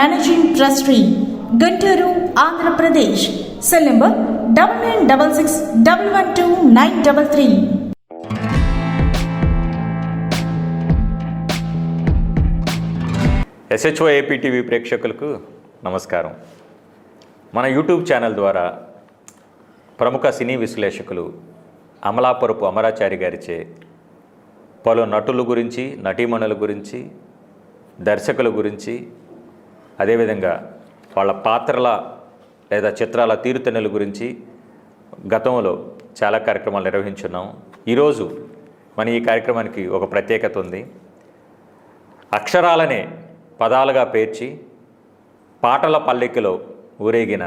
managing trustee Guntur Andhra Pradesh cell number double nine double six double one two nine double three SHO APTV ప్రేక్షకులకు నమస్కారం. మన YouTube channel ద్వారా ప్రముఖ సినీ విశ్లేషకులు అమలాపరపు అమరాచారి గారిచే పలు నటుల గురించి నటీమణుల గురించి దర్శకుల గురించి అదేవిధంగా వాళ్ళ పాత్రల లేదా చిత్రాల తీరుతెన్నుల గురించి గతంలో చాలా కార్యక్రమాలు నిర్వహించున్నాం. ఈరోజు మన ఈ కార్యక్రమానికి ఒక ప్రత్యేకత ఉంది. అక్షరాలనే పదాలుగా పేర్చి పాటల పల్లెకిలో ఊరేగిన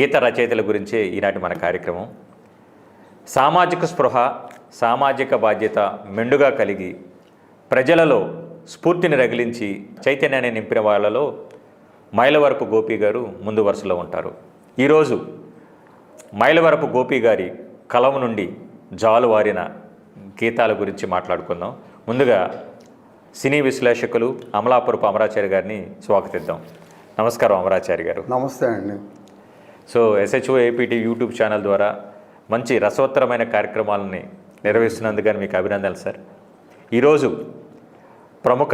గీత రచయితల గురించే ఈనాటి మన కార్యక్రమం. సామాజిక స్పృహ సామాజిక బాధ్యత మెండుగా కలిగి ప్రజలలో స్ఫూర్తిని రగిలించి చైతన్యాన్ని నింపిన వాళ్ళలో మైలవరపు గోపి గారు ముందు వరుసలో ఉంటారు. ఈరోజు మైలవరపు గోపి గారి కలం నుండి జాలువారిన గీతాల గురించి మాట్లాడుకుందాం. ముందుగా సినీ విశ్లేషకులు అమలాపురపు అమరాచారి గారిని స్వాగతిద్దాం. నమస్కారం అమరాచారి గారు. నమస్తే అండి. So SHO APT YouTube channel ద్వారా మంచి రసవత్తరమైన కార్యక్రమాలని నిర్వహిస్తున్నందుకు మీకు అభినందనలు సార్. ఈరోజు ప్రముఖ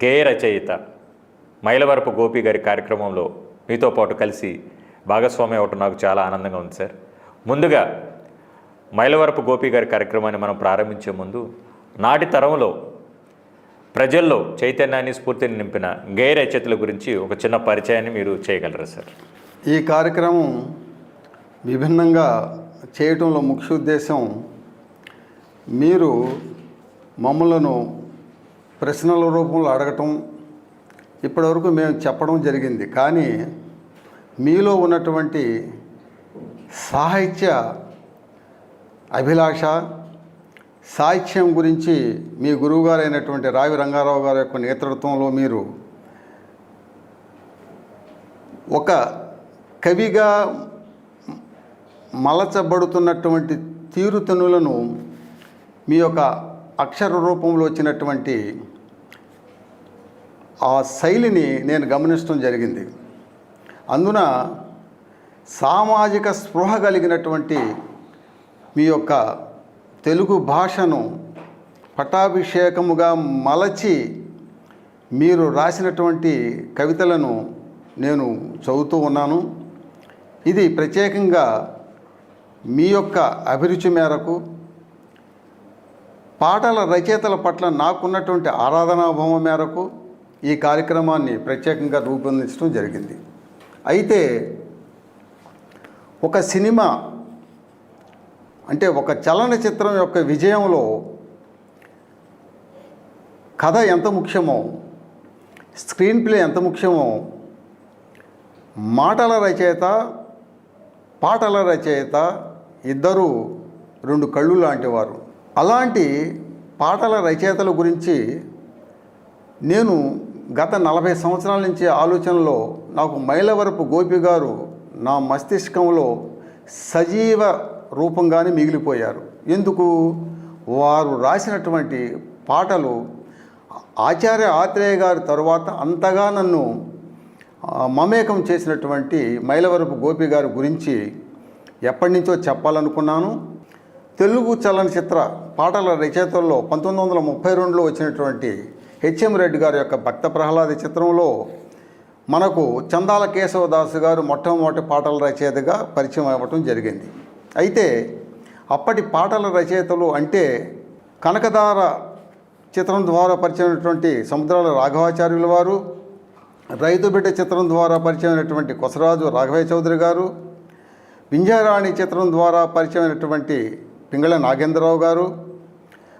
గేయ రచయిత మైలవరపు గోపి గారి కార్యక్రమంలో మీతో పాటు కలిసి భాగస్వామి అవటం నాకు చాలా ఆనందంగా ఉంది సార్. ముందుగా మైలవరపు గోపి గారి కార్యక్రమాన్ని మనం ప్రారంభించే ముందు నాటి తరంలో ప్రజల్లో చైతన్యాన్ని స్ఫూర్తిని నింపిన గేయ రచయితల గురించి ఒక చిన్న పరిచయాన్ని మీరు చేయగలరా సార్? ఈ కార్యక్రమం విభిన్నంగా చేయటంలో ముఖ్య ఉద్దేశం మీరు మమ్మలను ప్రశ్నల రూపంలో అడగటం ఇప్పటివరకు మేము చెప్పడం జరిగింది. కానీ మీలో ఉన్నటువంటి సాహిత్య అభిలాష సాహిత్యం గురించి మీ గురువుగారైనటువంటి రావి రంగారావు గారి యొక్క నేతృత్వంలో మీరు ఒక కవిగా మలచబడుతున్నటువంటి తీరుతనులను మీ యొక్క అక్షర రూపంలో వచ్చినటువంటి ఆ శైలిని నేను గమనించడం జరిగింది. అందున సామాజిక స్పృహ కలిగినటువంటి మీ యొక్క తెలుగు భాషను పటాభిషేకముగా మలచి మీరు రాసినటువంటి కవితలను నేను చదువుతూ ఉన్నాను. ఇది ప్రత్యేకంగా మీ యొక్క అభిరుచి మేరకు పాటల రచయితల పట్ల నాకున్నటువంటి ఆరాధనాభావం మేరకు ఈ కార్యక్రమాన్ని ప్రత్యేకంగా రూపొందించడం జరిగింది. అయితే ఒక సినిమా అంటే ఒక చలనచిత్రం యొక్క విజయంలో కథ ఎంత ముఖ్యమో స్క్రీన్ ప్లే ఎంత ముఖ్యమో మాటల రచయిత పాటల రచయిత ఇద్దరు రెండు కళ్ళు లాంటివారు అలాంటి పాటల రచయితల గురించి నేను గత నలభై సంవత్సరాల నుంచి ఆలోచనలో నాకు మైలవరపు గోపి గారు నా మస్తిష్కంలో సజీవ రూపంగానే మిగిలిపోయారు. ఎందుకు? వారు రాసినటువంటి పాటలు ఆచార్య ఆత్రేయ గారి తరువాత అంతగా నన్ను మమేకం చేసినటువంటి మైలవరపు గోపి గారి గురించి ఎప్పటి నుంచో చెప్పాలనుకున్నాను. తెలుగు చలనచిత్ర పాటల రచయితల్లో పంతొమ్మిది వందల ముప్పై రెండులో వచ్చినటువంటి హెచ్ఎం రెడ్డి గారి యొక్క భక్త ప్రహ్లాద చిత్రంలో మనకు చందాల కేశవదాసు గారు మొట్టమొదటి పాటల రచయితగా పరిచయం అవ్వటం జరిగింది. అయితే అప్పటి పాటల రచయితలు అంటే కనకదార చిత్రం ద్వారా పరిచయమైనటువంటి సముద్రాల రాఘవాచార్యుల వారు రైతు బిడ్డ చిత్రం ద్వారా పరిచయమైనటువంటి కొసరాజు రాఘవయ్య చౌదరి గారు వింజారాణి చిత్రం ద్వారా పరిచయమైనటువంటి పింగళ నాగేంద్రరావు గారు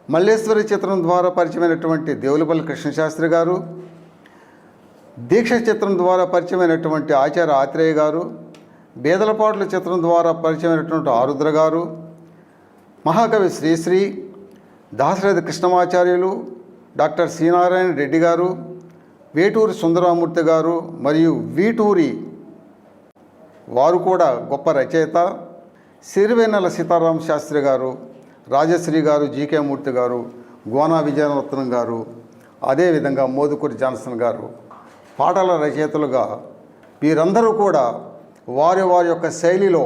మల్లేశ్వరి చిత్రం ద్వారా పరిచయమైనటువంటి దేవులపల్లి కృష్ణశాస్త్రి గారు దీక్ష చిత్రం ద్వారా పరిచయమైనటువంటి ఆచార్య ఆత్రేయ గారు బేదలపాట్ల చిత్రం ద్వారా పరిచయమైనటువంటి ఆరుద్ర గారు మహాకవి శ్రీశ్రీ దాశరథి కృష్ణమాచార్యులు డాక్టర్ శ్రీనారాయణ రెడ్డి గారు వేటూరి సుందరామూర్తి గారు మరియు వీటూరి వారు కూడా గొప్ప రచయిత సిరివెన్నెల సీతారామ శాస్త్రి గారు రాజశ్రీ గారు జీకే మూర్తి గారు గోనా విజయరత్నం గారు అదేవిధంగా మోదుకూరి జాన్సన్ గారు పాటల రచయితలుగా వీరందరూ కూడా వారి వారి యొక్క శైలిలో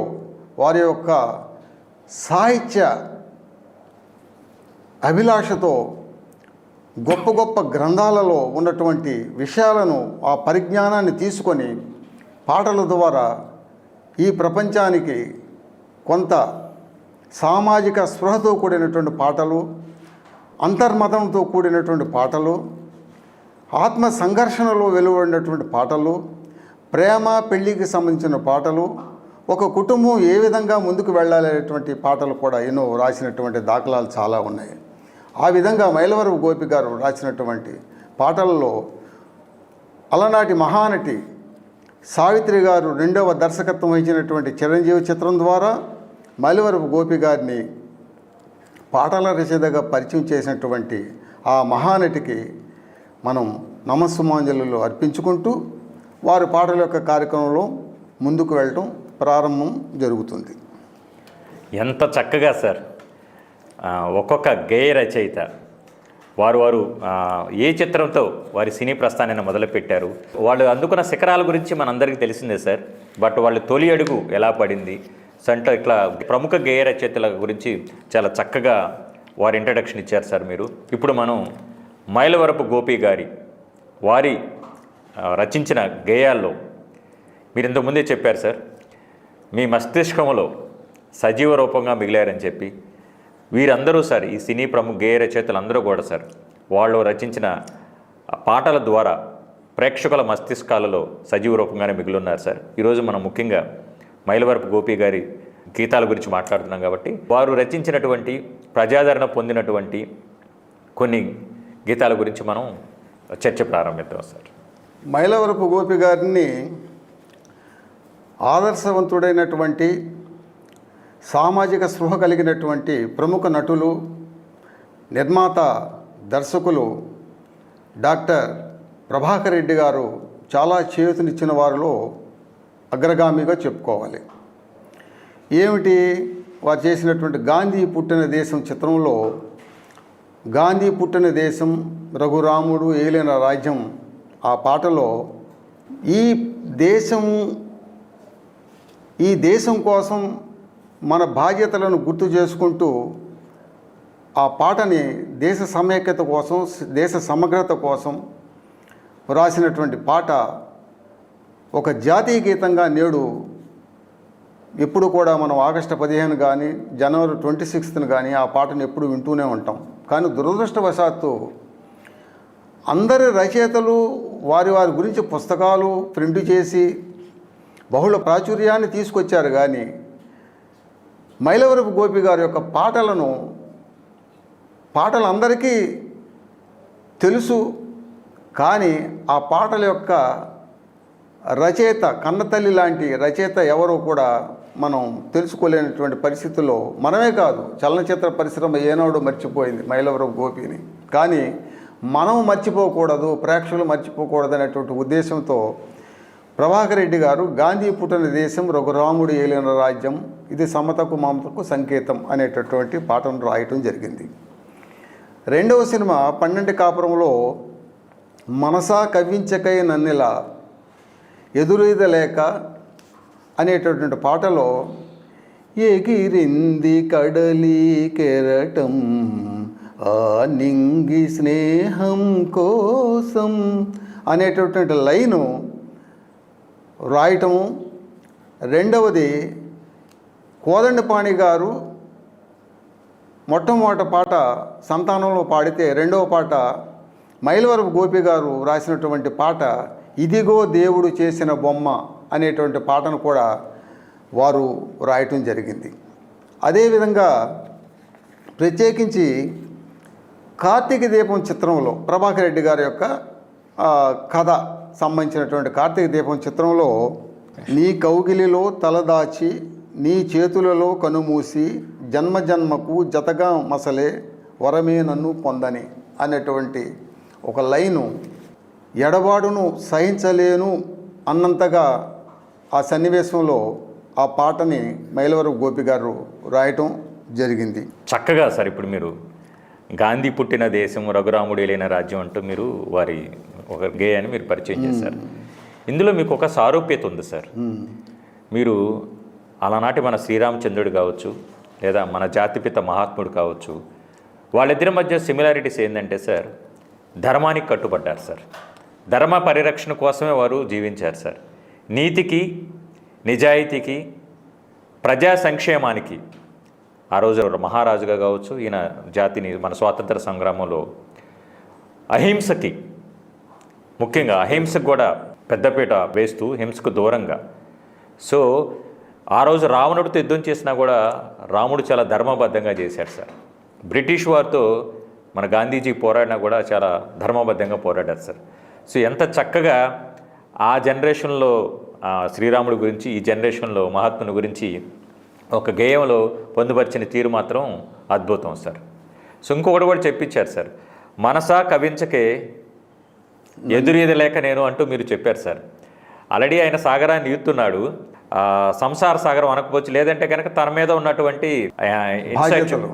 వారి యొక్క సాహిత్య అభిలాషతో గొప్ప గొప్ప గ్రంథాలలో ఉన్నటువంటి విషయాలను ఆ పరిజ్ఞానాన్ని తీసుకొని పాటల ద్వారా ఈ ప్రపంచానికి కొంత సామాజిక స్పృహతో కూడినటువంటి పాటలు అంతర్మతంతో కూడినటువంటి పాటలు ఆత్మ సంఘర్షణలో వెలువడినటువంటి పాటలు ప్రేమ పెళ్ళికి సంబంధించిన పాటలు ఒక కుటుంబం ఏ విధంగా ముందుకు వెళ్ళాలనేటువంటి పాటలు కూడా ఎన్నో రాసినటువంటి దాఖలాలు చాలా ఉన్నాయి. ఆ విధంగా మైలవరపు గోపి గారు రాసినటువంటి పాటలలో అలనాటి మహానటి సావిత్రి గారు రెండవ దర్శకత్వం వహించినటువంటి చిరంజీవి చిత్రం ద్వారా మలివరపు గోపి గారిని పాటల రచయితగా పరిచయం చేసినటువంటి ఆ మహానటికి మనం నమస్సుమాంజలు అర్పించుకుంటూ వారి పాటల యొక్క కార్యక్రమంలో ముందుకు వెళ్ళటం ప్రారంభం జరుగుతుంది. ఎంత చక్కగా సార్. ఒక్కొక్క గేయ రచయిత వారు వారు ఏ చిత్రంతో వారి సినీ ప్రస్థానాన్ని మొదలుపెట్టారు. వాళ్ళు అందుకున్న శిఖరాల గురించి మనందరికీ తెలిసిందే సార్. బట్ వాళ్ళు తొలి అడుగు ఎలా పడింది? సంట ఇట్లా ప్రముఖ గేయ రచయితల గురించి చాలా చక్కగా వారి ఇంట్రడక్షన్ ఇచ్చారు సార్ మీరు. ఇప్పుడు మనం మైలవరపు గోపి గారి వారి రచించిన గేయాల్లో మీరు ఇంతకుముందే చెప్పారు సార్ మీ మస్తిష్కంలో సజీవ రూపంగా మిగిలారని చెప్పి వీరందరూ సార్ ఈ సినీ ప్రముఖ గేయ రచయితలు అందరూ కూడా సార్ వాళ్ళు రచించిన పాటల ద్వారా ప్రేక్షకుల మస్తిష్కాలలో సజీవ రూపంగానే మిగిలిన్నారు సార్. ఈరోజు మనం ముఖ్యంగా మైలవరపు గోపి గారి గీతాల గురించి మాట్లాడుతున్నాం కాబట్టి వారు రచించినటువంటి ప్రజాదరణ పొందినటువంటి కొన్ని గీతాల గురించి మనం చర్చ ప్రారంభిద్దాం సార్. మైలవరపు గోపి గారిని ఆదర్శవంతుడైనటువంటి సామాజిక స్పృహ కలిగినటువంటి ప్రముఖ నటులు నిర్మాత దర్శకులు డాక్టర్ ప్రభాకర్ రెడ్డి గారు చాలా చేతునిచ్చిన వారిలో అగ్రగామిగా చెప్పుకోవాలి. ఏమిటి? వారు చేసినటువంటి గాంధీ పుట్టిన దేశం చిత్రంలో గాంధీ పుట్టిన దేశం రఘురాముడు ఏలిన రాజ్యం ఆ పాటలో ఈ దేశం ఈ దేశం కోసం మన బాధ్యతలను గుర్తు చేసుకుంటూ ఆ పాటని దేశ సమైక్యత కోసం దేశ సమగ్రత కోసం రాసినటువంటి పాట ఒక జాతీయ గీతంగా నేడు ఎప్పుడు కూడా మనం ఆగస్టు పదిహేను కానీ జనవరి ట్వంటీ సిక్స్త్ని కానీ ఆ పాటను ఎప్పుడు వింటూనే ఉంటాం. కానీ దురదృష్టవశాత్తు అందరి రచయితలు వారి వారి గురించి పుస్తకాలు ప్రింట్ చేసి బహుళ ప్రాచుర్యాన్ని తీసుకొచ్చారు కానీ మైలవరపు గోపి గారి యొక్క పాటలను పాటలందరికీ తెలుసు. కానీ ఆ పాటల యొక్క రచయిత కన్నతల్లి లాంటి రచయిత ఎవరో కూడా మనం తెలుసుకోలేనటువంటి పరిస్థితుల్లో మనమే కాదు చలనచిత్ర పరిశ్రమ ఏనాడు మర్చిపోయింది మైలవరం గోపిని. కానీ మనం మర్చిపోకూడదు ప్రేక్షకులు మర్చిపోకూడదు అనేటువంటి ఉద్దేశంతో ప్రభాకర్ రెడ్డి గారు గాంధీ పుట్టిన దేశం రఘురాముడు ఏలిన రాజ్యం ఇది సమతకు మమతకు సంకేతం అనేటటువంటి పాటను రాయటం జరిగింది. రెండవ సినిమా పన్నెండు కాపురంలో మనసా కవించకై నన్నెలా ఎదురీదలేక అనేటటువంటి పాటలో ఎగిరింది కడలి కెరటం ఆ నింగి స్నేహం కోసం అనేటటువంటి లైను రాయటము. రెండవది కోదండపాణి గారు మొట్టమొదటి పాట సంతానంలో పాడితే రెండవ పాట మైలవరపు గోపి గారు రాసినటువంటి పాట ఇదిగో దేవుడు చేసిన బొమ్మ అనేటువంటి పాటను కూడా వారు రాయటం జరిగింది. అదేవిధంగా ప్రత్యేకించి కార్తీక దీపం చిత్రంలో ప్రభాకర్ రెడ్డి గారి యొక్క కథ సంబంధించినటువంటి కార్తీక దీపం చిత్రంలో నీ కౌగిలిలో తలదాచి నీ చేతులలో కనుమూసి జన్మ జన్మకు జతగా మసలే వరమే నన్ను పొందని అనేటువంటి ఒక లైను ఎడబాడును సహించలేను అన్నంతగా ఆ సన్నివేశంలో ఆ పాటని మైలవరపు గోపి గారు రాయటం జరిగింది. చక్కగా సార్ ఇప్పుడు మీరు గాంధీ పుట్టిన దేశం రఘురాముడు లేని రాజ్యం అంటూ మీరు వారి ఒక గేయాన్ని మీరు పరిచయం చేశారు. ఇందులో మీకు ఒక సారూప్యత ఉంది సార్. మీరు అలానాటి మన శ్రీరామచంద్రుడు కావచ్చు లేదా మన జాతిపిత మహాత్ముడు కావచ్చు వాళ్ళిద్దరి మధ్య సిమిలారిటీస్ ఏంటంటే సార్ ధర్మానికి కట్టుబడ్డారు సార్. ధర్మ పరిరక్షణ కోసమే వారు జీవించారు సార్. నీతికి నిజాయితీకి ప్రజా సంక్షేమానికి. ఆ రోజు మహారాజుగా కావచ్చు ఈయన జాతిని మన స్వాతంత్ర సంగ్రామంలో. అహింసకి ముఖ్యంగా అహింసకు కూడా పెద్దపీట వేస్తూ హింసకు దూరంగా. సో ఆ రోజు రావణుడితో యుద్ధం చేసినా కూడా రాముడు చాలా ధర్మబద్ధంగా చేశాడు సార్. బ్రిటిష్ వారితో మన గాంధీజీ పోరాడినా కూడా చాలా ధర్మబద్ధంగా పోరాడారు సార్. సో ఎంత చక్కగా ఆ జనరేషన్లో శ్రీరాముడి గురించి ఈ జనరేషన్లో మహాత్ముని గురించి ఒక గేయంలో పొందుపరిచిన తీరు మాత్రం అద్భుతం సార్. సో ఇంకొకటి కూడా చెప్పించారు సార్. మనసా కవించకే ఎదురీది లేక నేను అంటూ మీరు చెప్పారు సార్. ఆల్రెడీ ఆయన సాగరాన్ని ఈదుతున్నాడు ఆ, సంసార సాగరం అనకపోవచ్చు లేదంటే కనుక తన మీద ఉన్నటువంటి.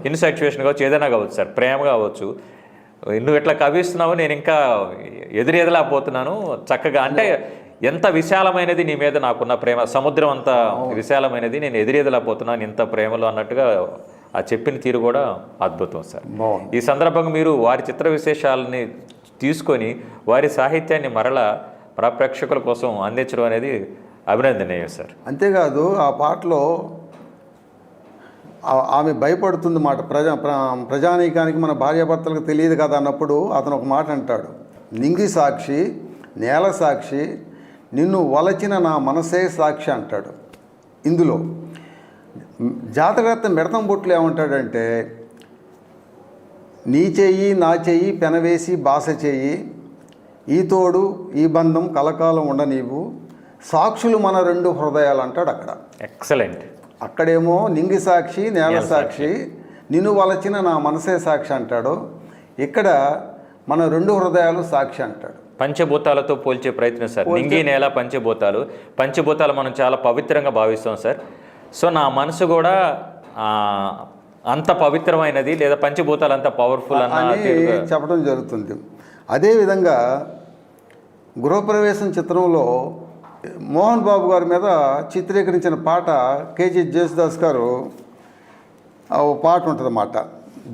ఇన్సాక్చువేషన్ కావచ్చు ఏదైనా కావచ్చు సార్ ప్రేమ కావచ్చు. నువ్వు ఇట్లా కవిస్తున్నావు నేను ఇంకా ఎదురెదలేకపోతున్నాను చక్కగా అంటే ఎంత విశాలమైనది నీ మీద నాకున్న ప్రేమ సముద్రం అంత విశాలమైనది నేను ఎదురెదలేకపోతున్నాను ఇంత ప్రేమలో అన్నట్టుగా ఆ చెప్పిన తీరు కూడా అద్భుతం సార్. ఈ సందర్భంగా మీరు వారి చిత్ర విశేషాలని తీసుకొని వారి సాహిత్యాన్ని మరలా ప్రేక్షకుల కోసం అందించడం అనేది అభినందనీయం సార్. అంతేకాదు ఆ పాటలో ఆమె భయపడుతుంది మాట. ప్రజా ప్రజానీకానికి మన భార్యాభర్తలకు తెలియదు కదా అన్నప్పుడు అతను ఒక మాట అంటాడు. నింగి సాక్షి నేల సాక్షి నిన్ను వలచిన నా మనసే సాక్షి అంటాడు. ఇందులో జాతకర్త మిడతం బొట్లు ఏమంటాడంటే నీ చెయ్యి నా చెయ్యి పెనవేసి బాస చెయ్యి ఈ తోడు ఈ బంధం కలకాలం ఉండనీవు సాక్షులు మన రెండు హృదయాలు అంటాడు అక్కడ. ఎక్సలెంట్. అక్కడేమో నింగి సాక్షి నేల సాక్షి. నిన్ను వలచిన నా మనసే సాక్షి అంటాడు. ఇక్కడ మన రెండు హృదయాలు సాక్షి అంటాడు. పంచభూతాలతో పోల్చే ప్రయత్నం సార్. నింగి నేల పంచభూతాలు. పంచభూతాలు మనం చాలా పవిత్రంగా భావిస్తాం సార్. సో నా మనసు కూడా అంత పవిత్రమైనది లేదా పంచభూతాలు అంత పవర్ఫుల్ అని చెప్పడం జరుగుతుంది. అదేవిధంగా గృహప్రవేశం చిత్రంలో మోహన్ బాబు గారి మీద చిత్రీకరించిన పాట కేజీ జేసుదాస్ గారు ఓ పాట ఉంటుందన్నమాట.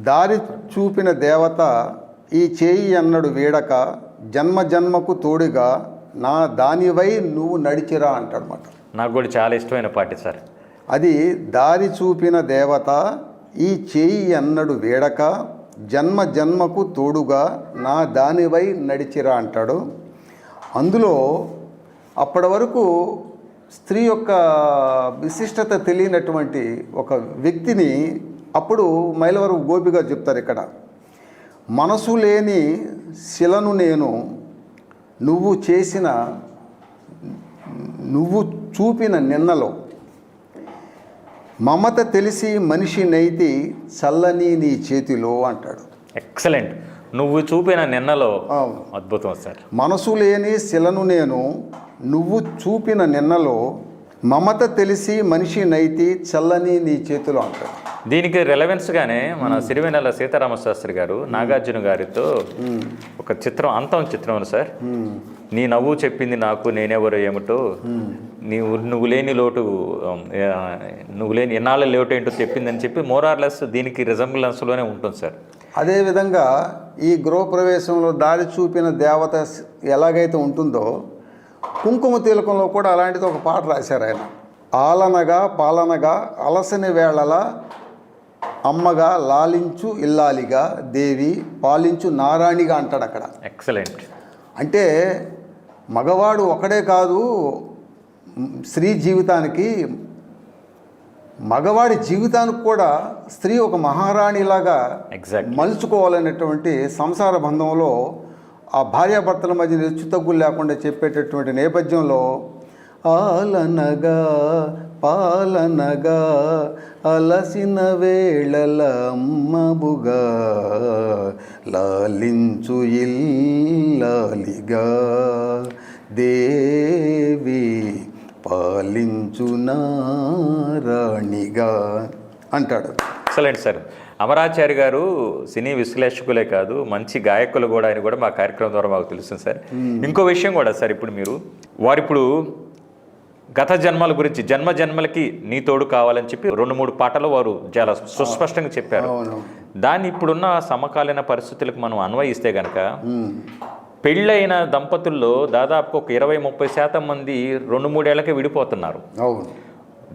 దారి చూపిన దేవత ఈ చేయి అన్నడు వీడక జన్మ జన్మకు తోడుగా నా దానివై నువ్వు నడిచిరా అంటాడనమాట నాకు కూడా చాలా ఇష్టమైన పాట సార్. అది దారి చూపిన దేవత ఈ చేయి అన్నడు వేడక జన్మ జన్మకు తోడుగా నా దానివై నడిచిరా అంటాడు. అందులో అప్పటి వరకు స్త్రీ యొక్క విశిష్టత తెలియనటువంటి ఒక వ్యక్తిని అప్పుడు మైలవరం గోపి గారు చెప్తారు ఇక్కడ. మనసు లేని శిలను నేను నువ్వు చేసిన నువ్వు చూపిన నిన్నలో. మమత తెలిసి మనిషి నైతి చల్లని నీ చేతిలో అంటాడు. ఎక్సలెంట్ నువ్వు చూపిన నిన్నలో. అద్భుతం సార్. మనసు లేని శిలను నేను నువ్వు చూపిన నిన్నలో మమత తెలిసి మనిషి నైతి చల్లని నీ చేతిలో అంటాడు. దీనికి రెలవెన్స్గానే మన సిరివెన్నెల సీతారామ శాస్త్రి గారు నాగార్జున గారితో ఒక చిత్రం అంతం చిత్రం సార్. నీ నవ్వు చెప్పింది నాకు నేనెవరో ఏమిటో. నీవు నువ్వు లేని లోటు నువ్వు లేని ఎన్నాళ్ళ లోటు ఏంటో చెప్పిందని చెప్పి మోరార్లెస్ దీనికి రిజంబ్లెన్స్లోనే ఉంటుంది సార్. అదేవిధంగా ఈ గృహప్రవేశంలో దారి చూపిన దేవత ఎలాగైతే ఉంటుందో కుంకుమ తిలకంలో కూడా అలాంటిది ఒక పాట రాశారు ఆయన. ఆలనగా పాలనగా అలసని వేళల అమ్మగా లాలించు ఇల్లాలిగా దేవి పాలించు నారాణిగా అంటాడు అక్కడ. ఎక్సలెంట్ అంటే మగవాడు ఒకడే కాదు స్త్రీ జీవితానికి మగవాడి జీవితానికి కూడా స్త్రీ ఒక మహారాణిలాగా. మలుచుకోవాలనేటువంటి సంసార బంధంలో ఆ భార్యాభర్తల మధ్య హెచ్చు తగ్గులు లేకుండా చెప్పేటటువంటి నేపథ్యంలో ఆలనగా పాలనగా అలసిన వేళల అమ్మబుగా లాలించు ఇల్లాలిగా దేవి పాలించు నారాణిగా అంటాడు. Excellent sir. అమరాచారి గారు సినీ విశ్లేషకులే కాదు మంచి గాయకులు కూడా ఆయన కూడా మా కార్యక్రమం ద్వారా మాకు తెలుస్తుంది సార్. ఇంకో విషయం కూడా సార్ ఇప్పుడు మీరు వారు ఇప్పుడు గత జన్మల గురించి జన్మ జన్మలకి నీ తోడు కావాలని చెప్పి రెండు మూడు పాటలు వారు చాలా సుస్పష్టంగా చెప్పారు. దాన్ని ఇప్పుడున్న సమకాలీన పరిస్థితులకు మనం అన్వయిస్తే గనక పెళ్ళైన దంపతుల్లో దాదాపు ఒక ఇరవై ముప్పై శాతం మంది రెండు మూడేళ్ళకే విడిపోతున్నారు. అవును.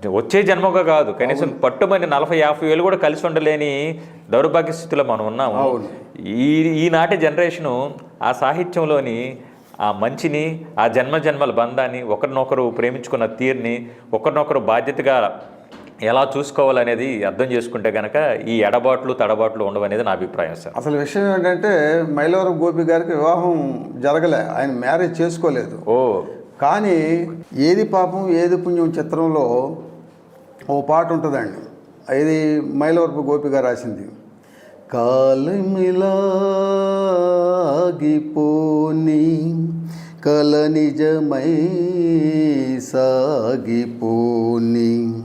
వచ్చే జన్మగా కాదు. కనీసం పట్టుమని నలభై యాభై వేలు కూడా కలిసి ఉండలేని దౌర్భాగ్య స్థితిలో మనం ఉన్నాము. ఈ ఈనాటి జనరేషను ఆ సాహిత్యంలోని ఆ మంచిని ఆ జన్మ జన్మల బంధాన్ని ఒకరినొకరు ప్రేమించుకున్న తీరుని ఒకరినొకరు బాధ్యతగా ఎలా చూసుకోవాలనేది అర్థం చేసుకుంటే కనుక ఈ ఎడబాట్లు తడబాట్లు ఉండవనేది నా అభిప్రాయం సార్. అసలు విషయం ఏంటంటే మైలవరం గోపి గారికి వివాహం జరగలే. ఆయన మ్యారేజ్ చేసుకోలేదు. ఓ. కానీ ఏది పాపం ఏది పుణ్యం చిత్రంలో ఓ పాట ఉంటుందండి. ఇది మైలవరపు గోపిగా రాసింది. కాలమిలాగిపోని కల నిజమై సాగిపోని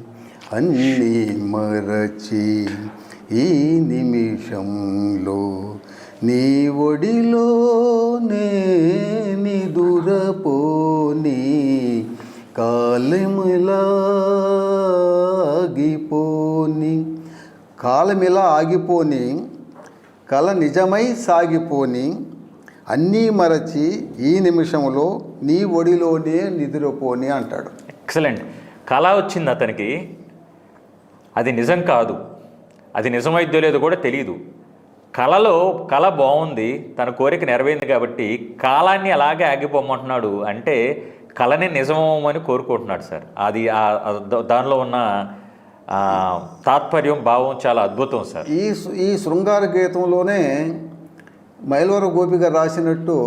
అన్నీ మరచి ఈ నిమిషంలో నీ ఒడిలోనే నిదురపోని కాలమిలాగిపోని కాలమిలా ఆగిపోని కల నిజమై సాగిపోని అన్నీ మరచి ఈ నిమిషంలో నీ ఒడిలోనే నిద్రపోని అంటాడు. ఎక్సలెంట్. కళ వచ్చింది అతనికి. అది నిజం కాదు. అది నిజమైద్దో లేదో కూడా తెలియదు కళలో కళ బాగుంది తన కోరిక నెరవేరింది కాబట్టి కాలాన్ని అలాగే ఆగిపోమంటున్నాడు అంటే కళని నిజమని కోరుకుంటున్నాడు సార్. అది దానిలో ఉన్న తాత్పర్యం భావం చాలా అద్భుతం సార్. ఈ ఈ శృంగార గీతంలోనే మైలవర గోపి గారు రాసినట్టు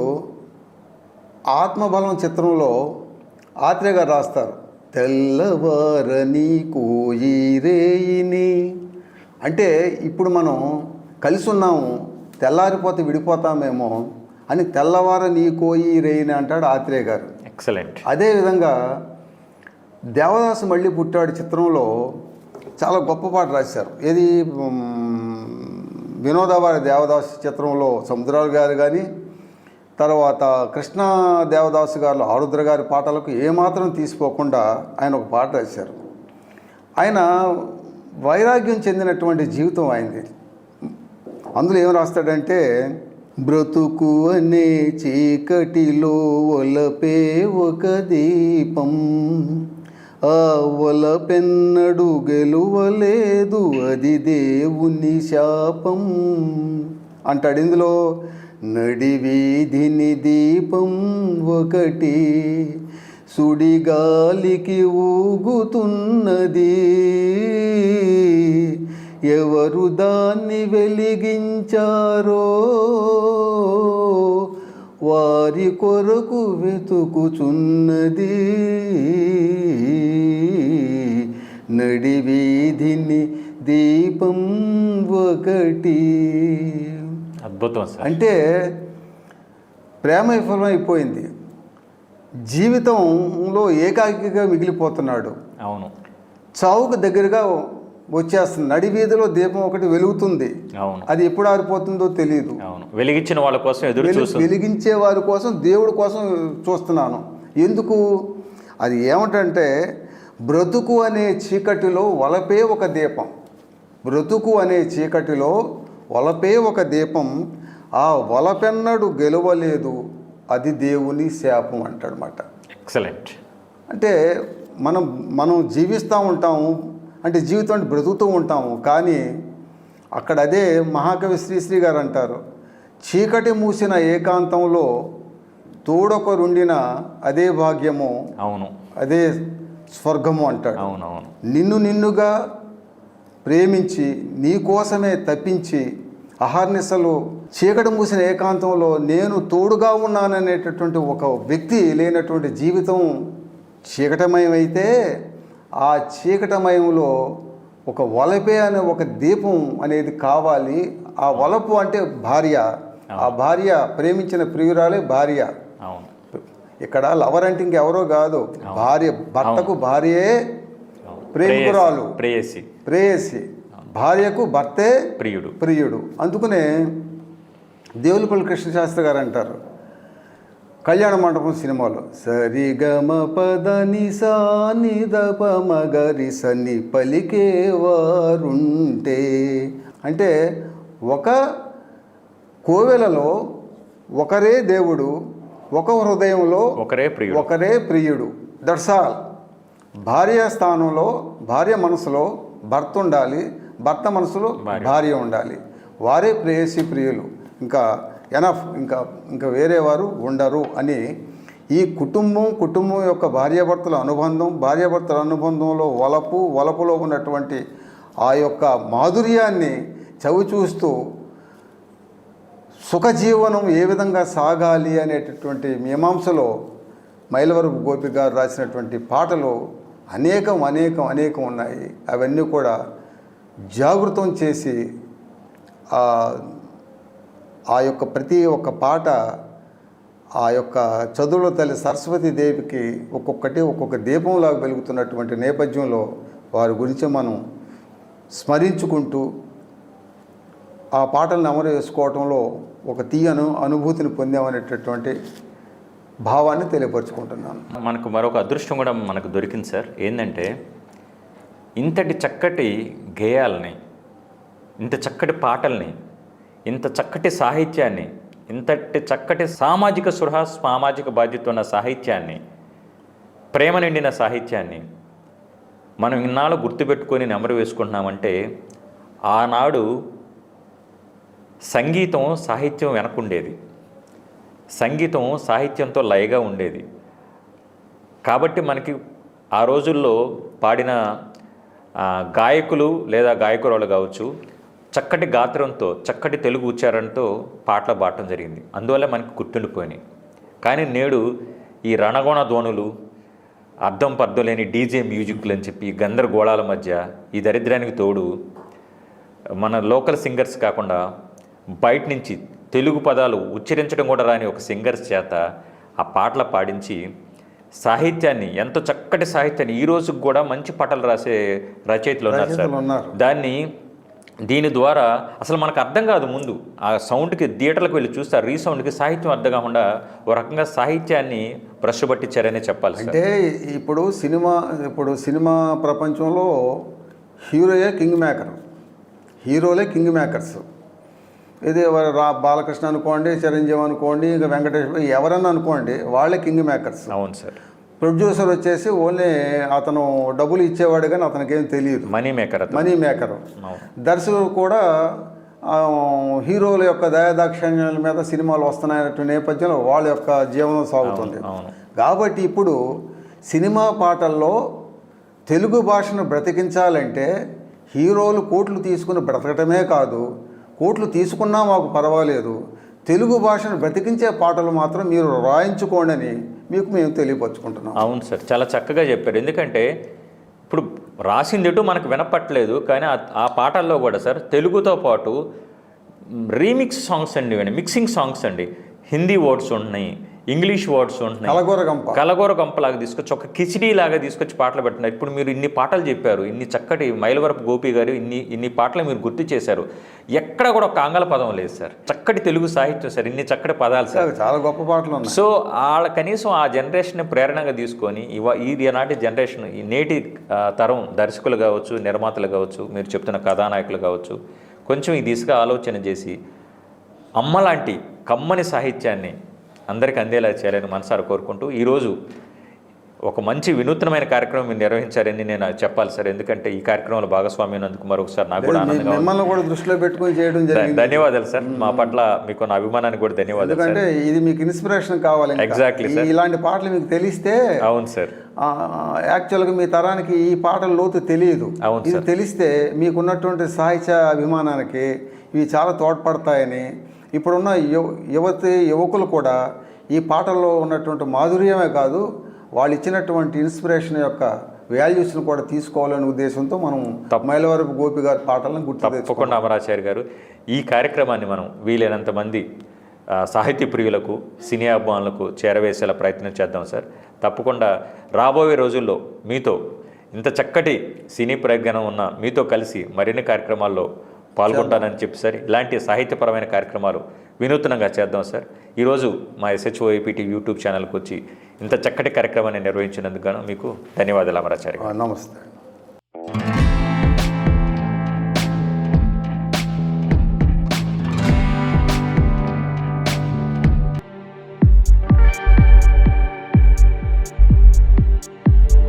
ఆత్మబలం చిత్రంలో ఆత్రేయ గారు రాస్తారు. తెల్లవారని కోయిరేయిని అంటే ఇప్పుడు మనం కలిసి ఉన్నాము తెల్లారిపోతే విడిపోతామేమో అని తెల్లవార నీ కోయి రేయిని అంటాడు ఆత్రేయ గారు. ఎక్సలెంట్ అదేవిధంగా దేవదాసు మళ్ళీ పుట్టాడు చిత్రంలో చాలా గొప్ప పాట రాశారు. ఏది? వినోదవారి దేవదాసు చిత్రంలో సముద్రాలు గారు కానీ తర్వాత కృష్ణ దేవదాసు గారు ఆరుద్ర గారి పాటలకు ఏమాత్రం తీసిపోకుండా ఆయన ఒక పాట రాశారు. ఆయన వైరాగ్యం చెందినటువంటి జీవితం ఆయనది. అందులో ఏం రాస్తాడంటే బ్రతుకు అనే చీకటిలో ఒలపే ఒక దీపం. ఆ ఒలపెన్నడు గెలువలేదు అది దేవుని శాపం. అంటాడు ఇందులో నడివీధిని దీపం ఒకటి. సుడిగాలికి ఊగుతున్నది. ఎవరు దాన్ని వెలిగించారో? వారి కొరకు వెతుకుచున్నది. నడివీధిని దీపం ఒకటి. అద్భుతం అంటే ప్రేమ విఫలమైపోయింది. జీవితంలో ఏకాకిగా మిగిలిపోతున్నాడు. అవును. చావుకు దగ్గరగా వచ్చేస్తుంది. నడి వీధిలో దీపం ఒకటి వెలుగుతుంది. అవును. అది ఎప్పుడు ఆరిపోతుందో తెలియదు వెలిగించిన వాళ్ళ కోసం ఎదురు వెలిగించే వారి కోసం దేవుడి కోసం చూస్తున్నాను. ఎందుకు? అది ఏమిటంటే బ్రతుకు అనే చీకటిలో వలపే ఒక దీపం. బ్రతుకు అనే చీకటిలో వలపే ఒక దీపం. ఆ వలపెన్నడు గెలవలేదు. అది దేవుని శాపం అంటాడనమాట ఎక్సలెంట్. అంటే మనం మనం జీవిస్తూ ఉంటాము. అంటే జీవితం అంటే బ్రతుకుతూ ఉంటాము. కానీ అక్కడ అదే మహాకవి శ్రీశ్రీ గారు అంటారు చీకటి మూసిన ఏకాంతంలో తోడొకరుండిన అదే భాగ్యము అవును. అదే స్వర్గము అంటాడు. అవునవును. నిన్ను నిన్నుగా ప్రేమించి నీ కోసమే తప్పించి అహర్నిశలు చీకటి మూసిన ఏకాంతంలో నేను తోడుగా ఉన్నాననేటటువంటి ఒక వ్యక్తి లేనటువంటి జీవితం చీకటమయమైతే ఆ చీకటమయంలో ఒక వలపే అనే ఒక దీపం అనేది కావాలి. ఆ వలపు అంటే భార్య. ఆ భార్య ప్రేమించిన ప్రియురాలే భార్య. ఇక్కడ లవర్ అంటే ఇంకెవరో కాదు. భార్య భర్తకు భార్యే. ప్రేమికురాలు. ప్రేయసి. ప్రేయసి. భార్యకు భర్తే ప్రియుడు. ప్రియుడు. అందుకనే దేవులపల్లి కృష్ణశాస్త్రి గారు అంటారు కళ్యాణ మండపం సినిమాలో. సరిగమ పదని సాని దప మగరి సని పలికేవారుంటే. అంటే ఒక కోవెలలో ఒకరే దేవుడు ఒక హృదయంలో ఒకరే ప్రియుడు. ఒకరే ప్రియుడు. దట్స్ ఆల్ భార్య స్థానంలో భార్య మనసులో భర్త ఉండాలి భర్త మనసులో భార్య. భార్య ఉండాలి. వారే ప్రేయసి ప్రియులు. ఇంకా ఎనఫ్ ఇంకా ఇంకా వేరే వారు ఉండరు అని ఈ కుటుంబం కుటుంబం యొక్క భార్యాభర్తల అనుబంధం భార్యాభర్తల అనుబంధంలో వలపు వలపులో ఉన్నటువంటి ఆ యొక్క మాధుర్యాన్ని చవి చూస్తూ సుఖజీవనం ఏ విధంగా సాగాలి అనేటటువంటి మీమాంసలో మైలవరపు గోపి గారు రాసినటువంటి పాటలు అనేకం అనేకం అనేకం ఉన్నాయి. అవన్నీ కూడా జాగృతం చేసి ఆ యొక్క ప్రతి ఒక్క పాట ఆ యొక్క చదువుల తల్లి సరస్వతి దేవికి ఒక్కొక్కటి ఒక్కొక్క దీపంలాగా వెలుగుతున్నటువంటి నేపథ్యంలో వారి గురించి మనం స్మరించుకుంటూ ఆ పాటలను అమలు చేసుకోవటంలో ఒక తీయను అనుభూతిని పొందామనేటటువంటి భావాన్ని తెలియపరుచుకుంటున్నాను. మనకు మరొక అదృష్టం కూడా మనకు దొరికింది సార్. ఏంటంటే ఇంతటి చక్కటి గేయాలని ఇంత చక్కటి పాటల్ని ఇంత చక్కటి సాహిత్యాన్ని ఇంతటి చక్కటి సామాజిక సృహ సామాజిక బాధ్యత ఉన్న సాహిత్యాన్ని ప్రేమ నిండిన సాహిత్యాన్ని మనం ఇన్నాళ్ళు గుర్తుపెట్టుకొని నెమరు వేసుకుంటున్నామంటే ఆనాడు సంగీతం సాహిత్యం వెనకుండేది. సంగీతం సాహిత్యంతో లయగా ఉండేది. కాబట్టి మనకి ఆ రోజుల్లో పాడిన గాయకులు లేదా గాయకురాలు కావచ్చు చక్కటి గాత్రంతో చక్కటి తెలుగు ఉచ్చారణతో పాటలు పాడటం జరిగింది. అందువల్ల మనకి గుర్తుండిపోయినాయి. కానీ నేడు ఈ రణగొణ ధ్వనులు అర్థం పర్థం లేని డీజే మ్యూజిక్లు అని చెప్పి గందరగోళాల మధ్య ఈ దరిద్రానికి తోడు మన లోకల్ సింగర్స్ కాకుండా బయట నుంచి తెలుగు పదాలు ఉచ్చరించడం కూడా రాని ఒక సింగర్స్ చేత ఆ పాటలు పాడించి సాహిత్యాన్ని ఎంతో చక్కటి సాహిత్యాన్ని ఈ రోజుకి కూడా మంచి పాటలు రాసే రచయితలు ఉన్నారు సార్. దాన్ని దీని ద్వారా అసలు మనకు అర్థం కాదు ముందు. ఆ సౌండ్కి థియేటర్లకు వెళ్ళి చూస్తే ఆ రీసౌండ్కి సాహిత్యం అర్థం కాకుండా ఓ రకంగా సాహిత్యాన్ని బ్రష్ పట్టించారనే చెప్పాలి అంటే ఇప్పుడు సినిమా ఇప్పుడు సినిమా ప్రపంచంలో హీరోయే కింగ్ మేకర్. హీరోలే కింగ్ మేకర్స్. ఇది రా బాలకృష్ణ అనుకోండి చిరంజీవి అనుకోండి ఇంకా వెంకటేష్ ఎవరన్నా అనుకోండి వాళ్ళే కింగ్ మేకర్స్. అవును సార్. ప్రొడ్యూసర్ వచ్చేసి ఓన్లీ అతను డబ్బులు ఇచ్చేవాడు కానీ అతనికేం తెలియదు. Money maker. మనీ మేకర్ దర్శకుడు కూడా హీరోల యొక్క దయాదాక్షిణ్యాల మీద సినిమాలు వస్తున్నాయన్నటువంటి నేపథ్యంలో వాళ్ళ యొక్క జీవనం సాగుతుంది. కాబట్టి ఇప్పుడు సినిమా పాటల్లో తెలుగు భాషను బ్రతికించాలంటే హీరోలు కోట్లు తీసుకుని బ్రతకటమే కాదు కోట్లు తీసుకున్నా మాకు పర్వాలేదు. తెలుగు భాషను బ్రతికించే పాటలు మాత్రం మీరు రాయించుకోండి అని మీకు మేము తెలియపరచుకుంటున్నాం. అవును సార్ చాలా చక్కగా చెప్పారు. ఎందుకంటే ఇప్పుడు రాసింది ఎటు మనకు వినపట్లేదు కానీ ఆ- పాటల్లో కూడా సార్ తెలుగుతో పాటు రీమిక్స్ సాంగ్స్ అండి మిక్సింగ్ సాంగ్స్ అండి. హిందీ వర్డ్స్ ఉన్నాయి ఇంగ్లీష్ వర్డ్స్ ఉంటున్నాయి. కలగూర గంప కలగూర గంపలాగా తీసుకొచ్చి ఒక కిచిడీ లాగా తీసుకొచ్చి పాటలు పెడుతున్నారు ఇప్పుడు మీరు ఇన్ని పాటలు చెప్పారు ఇన్ని చక్కటి మైలవరపు గోపి గారు ఇన్ని ఇన్ని పాటలు మీరు గుర్తు చేశారు. ఎక్కడ కూడా ఒక ఆంగ్ల పదం లేదు సార్. చక్కటి తెలుగు సాహిత్యం సార్ ఇన్ని చక్కటి పదాలు సార్. చాలా గొప్ప పాటలు ఉన్నాయి. సో వాళ్ళ కనీసం ఆ జనరేషన్ ప్రేరణగా తీసుకొని ఇవ ఈ నాటి జనరేషన్ ఈ నేటి తరం దర్శకులు కావచ్చు నిర్మాతలు కావచ్చు మీరు చెప్తున్న కథానాయకులు కావచ్చు కొంచెం ఈ దిశగా ఆలోచన చేసి అమ్మలాంటి కమ్మని సాహిత్యాన్ని అందరికి అందేలా చేయాలని మనసారా కోరుకుంటూ ఈరోజు ఒక మంచి వినూత్నమైన కార్యక్రమం మీరు నిర్వహించారని నేను చెప్పాలి సార్. ఎందుకంటే ఈ కార్యక్రమంలో భాగస్వామి అయినందుకు మరొకసారి నాకు కూడా ఆనందంగా కూడా దృష్టిలో పెట్టుకొని చేయడం జరిగింది. ధన్యవాదాలు సార్. మా పట్ల మీకు నా అభిమానానికి కూడా ధన్యవాదాలు ఎందుకంటే ఇది మీకు ఇన్స్పిరేషన్ కావాలి sir. ఇలాంటి పాటలు మీకు తెలిస్తే అవును సార్. యాక్చువల్గా మీ తరానికి ఈ పాటల లోతు తెలియదు. అవును ఇది తెలిస్తే మీకున్నటువంటి సాహిత్య అభిమానానికి ఇవి చాలా తోడ్పడతాయని ఇప్పుడున్న యువ యువతి యువకులు కూడా ఈ పాటల్లో ఉన్నటువంటి మాధుర్యమే కాదు వాళ్ళు ఇచ్చినటువంటి ఇన్స్పిరేషన్ యొక్క వాల్యూస్ని కూడా తీసుకోవాలనే ఉద్దేశంతో మనం మైలవరపు గోపి గారి పాటలను గుర్తు. తప్పకుండా అమరాచార్య గారు ఈ కార్యక్రమాన్ని మనం వీలైనంత మంది ఆ, సాహితీ ప్రియులకు సినీ అభిమానులకు చేరవేసేలా ప్రయత్నం చేద్దాం సార్ తప్పకుండా రాబోయే రోజుల్లో మీతో ఇంత చక్కటి సినీ ప్రజ్ఞానం ఉన్న మీతో కలిసి మరిన్ని కార్యక్రమాల్లో పాల్గొంటానని చెప్పి సార్ ఇలాంటి సాహిత్యపరమైన కార్యక్రమాలు వినూత్నంగా చేద్దాం సార్. ఈరోజు మా ఎస్హెచ్ఓ ఏపీటీ యూట్యూబ్ ఛానల్కి వచ్చి ఇంత చక్కటి కార్యక్రమాన్ని నిర్వహించినందుకు గాను మీకు ధన్యవాదాలు అమరాచార్య నమస్తే.